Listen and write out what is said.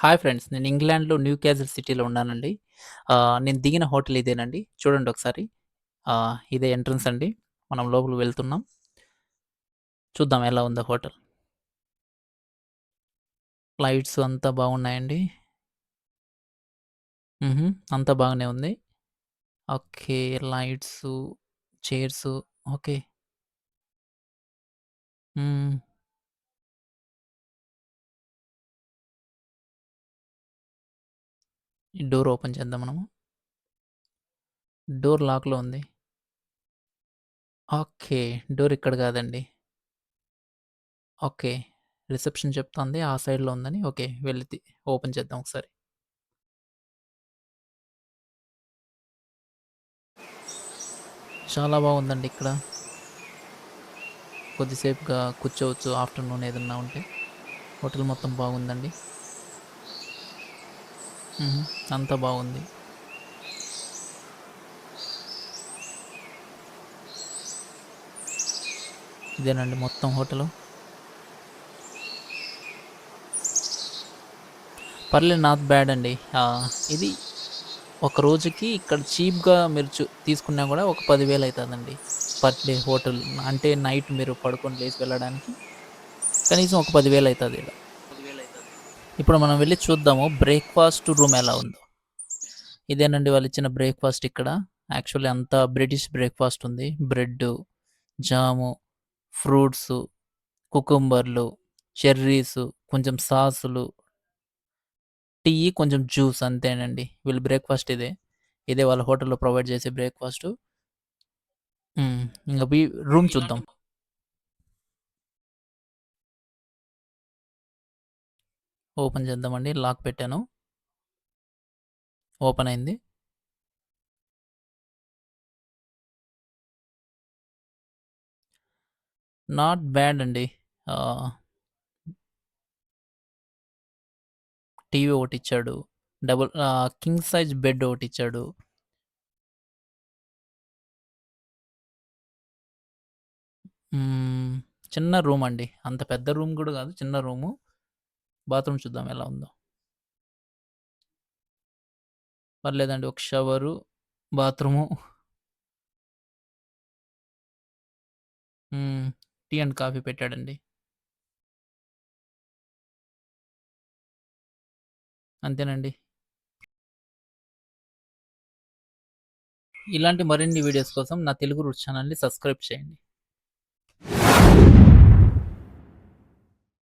Hi friends. నేను ఇంగ్లాండ్‌లో new castle సిటీలో ఉన్నానండి. నేను దిగిన హోటల్ ఇదేనండి. చూడండి ఒకసారి. ఇదే ఎంట్రన్స్ అండి. మనం లోపలికి వెళ్తున్నాం. చూద్దాం ఎలా ఉందో హోటల్. లైట్స్ అంతా బాగున్నాయండి. అంతా బాగానే ఉంది. ఓకే. Lights, chairs okay. ఈ డోర్ ఓపెన్ చేద్దాం మనము. డోర్ లాక్‌లో ఉంది. ఓకే. డోర్ ఇక్కడ కాదండి. ఓకే. రిసెప్షన్ చెప్తుంది ఆ సైడ్‌లో ఉందని. ఓకే. వెళ్ళి ఓపెన్ చేద్దాం ఒకసారి. చాలా బాగుందండి ఇక్కడ. కొద్దిసేపుగా కూర్చోవచ్చు ఆఫ్టర్‌నూన్ ఏదన్నా ఉంటే. హోటల్ మొత్తం బాగుందండి. అంత బాగుంది. ఇదేనండి మొత్తం హోటలు. పర్లేదు నాట్ బ్యాడ్ అండి. ఇది ఒక రోజుకి ఇక్కడ చీప్‌గా మీరు చూ తీసుకున్నా కూడా ఒక పదివేలు అవుతుందండి పర్ డే హోటల్. అంటే నైట్ మీరు పడుకొని లేచి వెళ్ళడానికి కనీసం ఒక పదివేలు అవుతుంది ఇక్కడ ఇప్పుడు మనం వెళ్ళి చూద్దాము బ్రేక్‌ఫాస్ట్ రూమ్ ఎలా ఉందో. ఇదేనండి వాళ్ళు ఇచ్చిన బ్రేక్‌ఫాస్ట్ ఇక్కడ. యాక్చువల్లీ అంతా బ్రిటిష్ బ్రేక్‌ఫాస్ట్ ఉంది. బ్రెడ్డు, జాము, ఫ్రూట్స్ కుకుంబర్లు, చెర్రీస్ కొంచెం సాసులు టీ, కొంచెం జ్యూస్ అంతేనండి. వీళ్ళు బ్రేక్‌ఫాస్ట్ ఇదే. ఇదే వాళ్ళ హోటల్‌లో ప్రొవైడ్ చేసే బ్రేక్ఫాస్ట్ ఇంకా రూమ్ చూద్దాం. ఓపెన్ చేద్దామండి. లాక్ పెట్టాను. ఓపెన్ అయింది. నాట్ బ్యాడ్ అండి. టీవీ టీవీ ఒకటిచ్చాడు. డబుల్ కింగ్ సైజ్ బెడ్ ఒకటిచ్చాడు. ఇచ్చాడు చిన్న రూమ్ అండి. అంత పెద్ద రూమ్ కూడా కాదు చిన్న రూము. బాత్రూమ్ చూద్దాం ఎలా ఉందో. పర్లేదండి. ఒక shower, bathroom. Tea and coffee పెట్టాడండి. అంతేనండి. ఇలాంటి మరిన్ని వీడియోస్ కోసం నా తెలుగు రూట్స్ ఛానల్ని సబ్స్క్రైబ్ చేయండి.